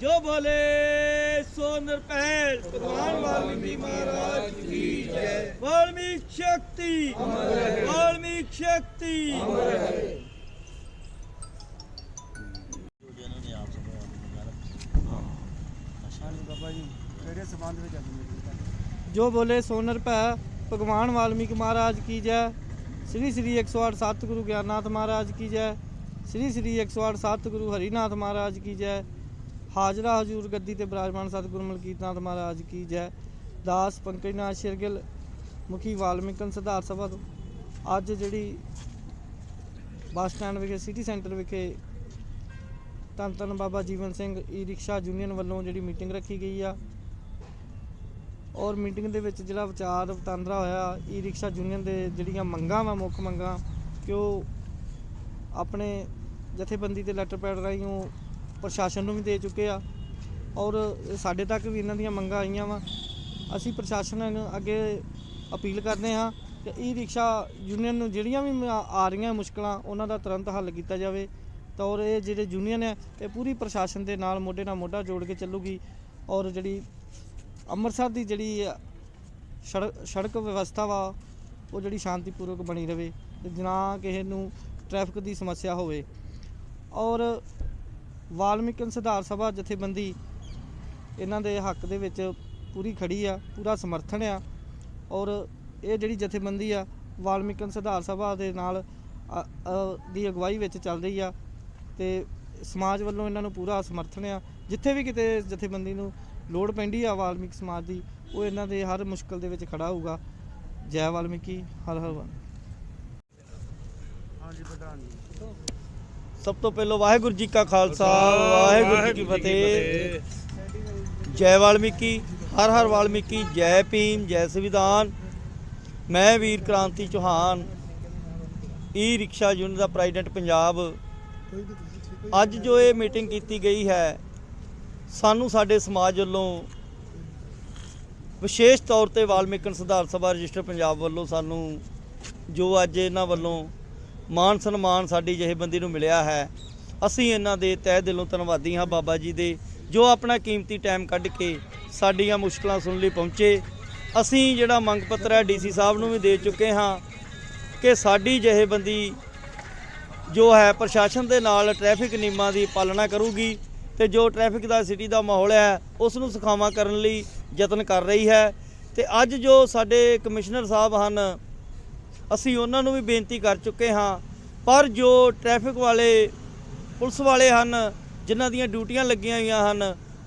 ਜੋ ਬੋਲੇ ਸੋ ਨਿਰਭੈ ਭਗਵਾਨ ਵਾਲਮੀਕੀ ਮਹਾਰਾਜ ਕੀ ਜੈ। ਵਾਲਮੀਕ ਸ਼ਕਤੀ। ਵਾਲਮੀਕ ਸ਼ਕਤੀ। ਜੋ। ਬੋਲੇ ਸੋਨਰ ਭੈ ਭਗਵਾਨ ਵਾਲਮੀਕ ਮਹਾਰਾਜ ਕੀ ਜੈ। ਸ੍ਰੀ ਸ੍ਰੀ 108 ਸਤਿਗੁਰੂ ਗਿਆਨਨਾਥ ਮਹਾਰਾਜ ਕੀ ਜੈ। ਸ੍ਰੀ ਸ੍ਰੀ 108 ਸਤਿਗੁਰੂ ਹਰੀਨਾਥ ਮਹਾਰਾਜ ਕੀ ਜੈ। ਹਾਜ਼ਰਾ ਹਜੂਰ ਗੱਦੀ ਤੇ ਬਿਰਾਜਮਾਨ ਸਤਿਗੁਰੂ ਮਲਕੀਤਨਾਥ ਮਹਾਰਾਜ ਕੀ ਜੈ। ਦਾਸ ਪੰਕਜਨਾਥ ਸ਼ਿਰਗਿਲ, ਮੁਖੀ ਵਾਲਮੀਕਨ ਸਿਧਾਰ ਸਭਾ ਤੋਂ। ਅੱਜ ਜਿਹੜੀ ਬੱਸ ਸਟੈਂਡ ਵਿਖੇ, ਸਿਟੀ ਸੈਂਟਰ ਵਿਖੇ ਧੰਨ ਧੰਨ Baba Jeevan Singh e rickshaw union ਵੱਲੋਂ ਜਿਹੜੀ ਮੀਟਿੰਗ ਰੱਖੀ ਗਈ ਆ। ਔਰ ਮੀਟਿੰਗ ਦੇ ਵਿੱਚ ਜਿਹੜਾ ਵਿਚਾਰ ਵਟਾਂਦਰਾ ਹੋਇਆ ਈ ਰਿਕਸ਼ਾ ਯੂਨੀਅਨ ਦੇ ਜਿਹੜੀਆਂ ਮੰਗਾਂ ਵਾ, ਮੁੱਖ ਮੰਗਾਂ, ਕਿ ਉਹ ਆਪਣੇ ਜਥੇਬੰਦੀ ਦੇ ਲੈਟਰ ਪੈਡ ਰਾਹੀਂ ਉਹ ਪ੍ਰਸ਼ਾਸਨ ਨੂੰ ਵੀ ਦੇ ਚੁੱਕੇ ਆ। ਔਰ ਸਾਡੇ ਤੱਕ ਵੀ ਇਹਨਾਂ ਦੀਆਂ ਮੰਗਾਂ ਆਈਆਂ ਵਾ। ਅਸੀਂ ਪ੍ਰਸ਼ਾਸਨ ਅੱਗੇ ਅਪੀਲ ਕਰਦੇ ਹਾਂ ਕਿ ਈ ਰਿਕਸ਼ਾ ਯੂਨੀਅਨ ਨੂੰ ਜਿਹੜੀਆਂ ਵੀ ਆ ਰਹੀਆਂ ਮੁਸ਼ਕਲਾਂ, ਉਹਨਾਂ ਦਾ ਤੁਰੰਤ ਹੱਲ ਕੀਤਾ ਜਾਵੇ। ਤਾਂ ਔਰ ਇਹ ਜਿਹੜੇ ਯੂਨੀਅਨ ਹੈ ਇਹ ਪੂਰੀ ਪ੍ਰਸ਼ਾਸਨ ਦੇ ਨਾਲ ਮੋਢੇ ਨਾਲ ਮੋਢਾ ਜੋੜ ਕੇ ਚੱਲੂਗੀ। ਔਰ ਜਿਹੜੀ ਅੰਮ੍ਰਿਤਸਰ ਦੀ ਜਿਹੜੀ ਸੜਕ ਸੜਕ ਵਿਵਸਥਾ ਵਾ, ਉਹ ਜਿਹੜੀ ਸ਼ਾਂਤੀਪੂਰਵਕ ਬਣੀ ਰਵੇ ਤੇ ਨਾ ਕਿਸੇ ਨੂੰ ਟ੍ਰੈਫਿਕ ਦੀ ਸਮੱਸਿਆ ਹੋਵੇ। ਔਰ ਵਾਲਮੀਕਨ ਸੁਧਾਰ ਸਭਾ ਜਥੇਬੰਦੀ ਇਹਨਾਂ ਦੇ ਹੱਕ ਦੇ ਵਿੱਚ ਪੂਰੀ ਖੜੀ ਆ, ਪੂਰਾ ਸਮਰਥਨ ਆ ਔਰ ਇਹ ਜਿਹੜੀ ਜਥੇਬੰਦੀ ਆ ਵਾਲਮੀਕਨ ਸੁਧਾਰ ਸਭਾ ਦੇ ਨਾਲ ਦੀ ਅਗਵਾਈ ਵਿੱਚ ਚੱਲ ਰਹੀ ਆ ਤੇ ਸਮਾਜ ਵੱਲੋਂ ਇਹਨਾਂ ਨੂੰ ਪੂਰਾ ਸਮਰਥਨ ਆ। ਜਿੱਥੇ ਵੀ ਕਿਤੇ ਜਥੇਬੰਦੀ ਨੂੰ ਲੋੜ ਪੈਂਦੀ ਆ ਵਾਲਮੀਕ ਸਮਾਜ ਦੀ, ਉਹ ਇਹਨਾਂ ਦੇ ਹਰ ਮੁਸ਼ਕਲ ਦੇ ਵਿੱਚ ਖੜਾ ਹੋਊਗਾ। ਜੈ ਵਾਲਮੀਕੀ, ਹਰ ਹਰ ਵਾਲ ਸਭ ਤੋਂ ਪਹਿਲਾਂ ਵਾਹਿਗੁਰੂ ਜੀ ਕਾ ਖਾਲਸਾ ਵਾਹਿਗੁਰੂ ਜੀ ਕੀ ਫਤਿਹ। ਜੈ ਵਾਲਮੀਕੀ ਹਰ ਹਰ ਵਾਲਮੀਕੀ ਜੈ ਭੀਮ ਜੈ ਸੰਵਿਧਾਨ। ਮੈਂ Veer Kranti Chauhan e rickshaw union ਦਾ ਪ੍ਰੈਜ਼ੀਡੈਂਟ ਪੰਜਾਬ। ਅੱਜ ਜੋ ਇਹ ਮੀਟਿੰਗ ਕੀਤੀ ਗਈ ਹੈ ਸਾਨੂੰ ਸਾਡੇ ਸਮਾਜ ਵੱਲੋਂ ਵਿਸ਼ੇਸ਼ ਤੌਰ ਤੇ ਵਾਲਮੀਕਨ ਸੁਧਾਰ ਸਭਾ ਰਜਿਸਟਰ ਪੰਜਾਬ ਵੱਲੋਂ ਸਾਨੂੰ ਜੋ ਅੱਜ ਇਹਨਾਂ ਵੱਲੋਂ ਮਾਨ ਸਨਮਾਨ ਸਾਡੀ ਜਥੇਬੰਦੀ ਨੂੰ ਮਿਲਿਆ ਹੈ। ਅਸੀਂ ਇਹਨਾਂ ਦੇ ਤਹਿ ਦਿਲੋਂ ਧੰਨਵਾਦੀ ਹਾਂ ਬਾਬਾ ਜੀ ਦੇ, ਜੋ ਆਪਣਾ ਕੀਮਤੀ ਟਾਈਮ ਕੱਢ ਕੇ ਸਾਡੀਆਂ ਮੁਸ਼ਕਲਾਂ ਸੁਣਨ ਲਈ ਪਹੁੰਚੇ। ਅਸੀਂ ਜਿਹੜਾ ਮੰਗ ਪੱਤਰ ਹੈ ਡੀਸੀ ਸਾਹਿਬ ਨੂੰ ਵੀ ਦੇ ਚੁੱਕੇ ਹਾਂ ਕਿ ਸਾਡੀ ਜਥੇਬੰਦੀ ਜੋ ਹੈ ਪ੍ਰਸ਼ਾਸਨ ਦੇ ਨਾਲ ਟ੍ਰੈਫਿਕ ਨਿਯਮਾਂ ਦੀ ਪਾਲਣਾ ਕਰੂਗੀ ਤੇ ਜੋ ਟ੍ਰੈਫਿਕ ਦਾ ਸਿਟੀ ਦਾ ਮਾਹੌਲ ਹੈ, ਉਸ ਨੂੰ ਸੁਖਾਵਾਂ ਕਰਨ ਲਈ ਯਤਨ ਕਰ ਰਹੀ ਹੈ। ਤੇ ਅੱਜ ਜੋ ਸਾਡੇ ਕਮਿਸ਼ਨਰ ਸਾਹਿਬ ਹਨ ਅਸੀਂ ਉਹਨਾਂ ਨੂੰ ਵੀ ਬੇਨਤੀ ਕਰ ਚੁੱਕੇ ਹਾਂ। ਪਰ ਜੋ ਟ੍ਰੈਫਿਕ ਵਾਲੇ ਪੁਲਿਸ ਵਾਲੇ ਹਨ ਜਿਨ੍ਹਾਂ ਦੀਆਂ ਡਿਊਟੀਆਂ ਲੱਗੀਆਂ ਹੋਈਆਂ ਹਨ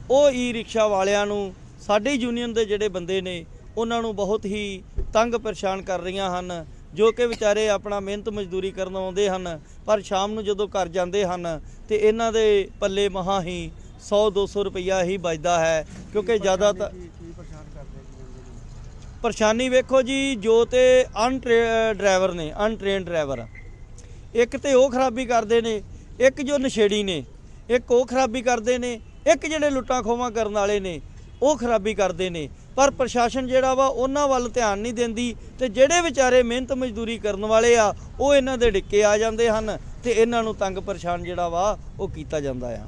ਉਹ ਈ ਰਿਕਸ਼ਾ ਵਾਲਿਆਂ ਨੂੰ ਸਾਡੇ ਯੂਨੀਅਨ ਦੇ ਜਿਹੜੇ ਬੰਦੇ ਨੇ ਉਹਨਾਂ ਨੂੰ ਬਹੁਤ ਹੀ ਤੰਗ ਪਰੇਸ਼ਾਨ ਕਰ ਰਹੀਆਂ ਹਨ ਜੋ ਕਿ ਵਿਚਾਰੇ ਆਪਣਾ ਮਿਹਨਤ ਮਜ਼ਦੂਰੀ ਕਰਨ ਆਉਂਦੇ ਹਨ ਪਰ ਸ਼ਾਮ ਨੂੰ ਜਦੋਂ ਘਰ ਜਾਂਦੇ ਹਨ ਤੇ ਇਹਨਾਂ ਦੇ ਪੱਲੇ ਮਹਾ ਹੀ 100 200 ਰੁਪਈਆ ਹੀ ਬਚਦਾ ਹੈ ਕਿਉਂਕਿ ਜ਼ਿਆਦਾਤਰ ਪਰੇਸ਼ਾਨੀ ਵੇਖੋ ਜੀ ਜੋ ਤੇ ਅਨਟ੍ਰੇ ਡਰਾਈਵਰ ਨੇ ਅਨਟ੍ਰੇਨਡ ਡਰਾਈਵਰ ਇੱਕ ਤੇ ਉਹ ਖਰਾਬੀ ਕਰਦੇ ਨੇ ਇੱਕ ਜੋ ਨਸ਼ੇੜੀ ਨੇ ਇੱਕ ਉਹ ਖਰਾਬੀ ਕਰਦੇ ਨੇ ਇੱਕ ਜਿਹੜੇ ਲੁੱਟਾਂ ਖੋਵਾਂ ਕਰਨ ਵਾਲੇ ਨੇ ਉਹ ਖਰਾਬੀ ਕਰਦੇ ਨੇ। ਪਰ ਪ੍ਰਸ਼ਾਸਨ ਜਿਹੜਾ ਵਾ ਉਹਨਾਂ ਵੱਲ ਧਿਆਨ ਨਹੀਂ ਦਿੰਦੀ ਤੇ ਜਿਹੜੇ ਵਿਚਾਰੇ ਮਿਹਨਤ ਮਜ਼ਦੂਰੀ ਕਰਨ ਵਾਲੇ ਆ ਉਹ ਇਹਨਾਂ ਦੇ ਡਿੱਕੇ ਆ ਜਾਂਦੇ ਹਨ ਤੇ ਇਹਨਾਂ ਨੂੰ ਤੰਗ ਪਰੇਸ਼ਾਨ ਜਿਹੜਾ ਵਾ ਉਹ ਕੀਤਾ ਜਾਂਦਾ ਆ।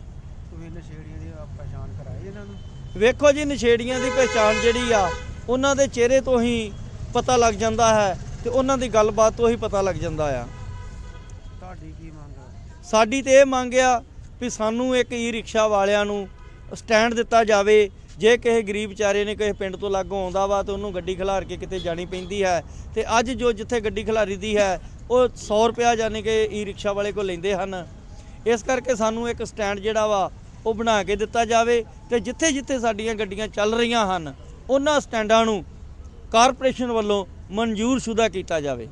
ਵੇਖੋ ਜੀ ਨਸ਼ੇੜੀਆਂ ਦੀ ਪਛਾਣ ਜਿਹੜੀ ਆ ਉਹਨਾਂ ਦੇ ਚਿਹਰੇ ਤੋਂ ਹੀ ਪਤਾ ਲੱਗ ਜਾਂਦਾ ਹੈ ਤੇ ਉਹਨਾਂ ਦੀ ਗੱਲਬਾਤ ਤੋਂ ਹੀ ਪਤਾ ਲੱਗ ਜਾਂਦਾ ਆ। ਸਾਡੀ ਤੇ ਇਹ ਮੰਗ ਆ ਵੀ ਸਾਨੂੰ ਇੱਕ ਈ ਰਿਕਸ਼ਾ ਵਾਲਿਆਂ ਨੂੰ ਸਟੈਂਡ ਦਿੱਤਾ ਜਾਵੇ। ਜੇ ਕਿਸੇ ਗਰੀਬ ਵਿਚਾਰੇ ਨੇ ਕਿਸੇ ਪਿੰਡ ਤੋਂ ਲਾਗੋਂ ਆਉਂਦਾ ਵਾ ਤੇ ਉਹਨੂੰ ਗੱਡੀ ਖਿਲਾਰ ਕੇ ਕਿਤੇ ਜਾਣੀ ਪੈਂਦੀ ਹੈ ਤੇ ਅੱਜ ਜੋ ਜਿੱਥੇ ਗੱਡੀ ਖਿਲਾਰੀ ਦੀ ਹੈ ਉਹ 100 ਰੁਪਿਆ ਜਾਨੀ ਕਿ ਈ ਰਿਕਸ਼ਾ ਵਾਲੇ ਕੋਲ ਲੈਂਦੇ ਹਨ। ਇਸ ਕਰਕੇ ਸਾਨੂੰ ਇੱਕ ਸਟੈਂਡ ਜਿਹੜਾ ਵਾ ਉਹ ਬਣਾ ਕੇ ਦਿੱਤਾ ਜਾਵੇ ਤੇ ਜਿੱਥੇ ਜਿੱਥੇ ਸਾਡੀਆਂ ਗੱਡੀਆਂ ਚੱਲ ਰਹੀਆਂ ਹਨ ਉਹਨਾਂ ਸਟੈਂਡਾਂ ਨੂੰ ਕਾਰਪੋਰੇਸ਼ਨ ਵੱਲੋਂ ਮਨਜ਼ੂਰ ਸ਼ੁਦਾ ਕੀਤਾ ਜਾਵੇ।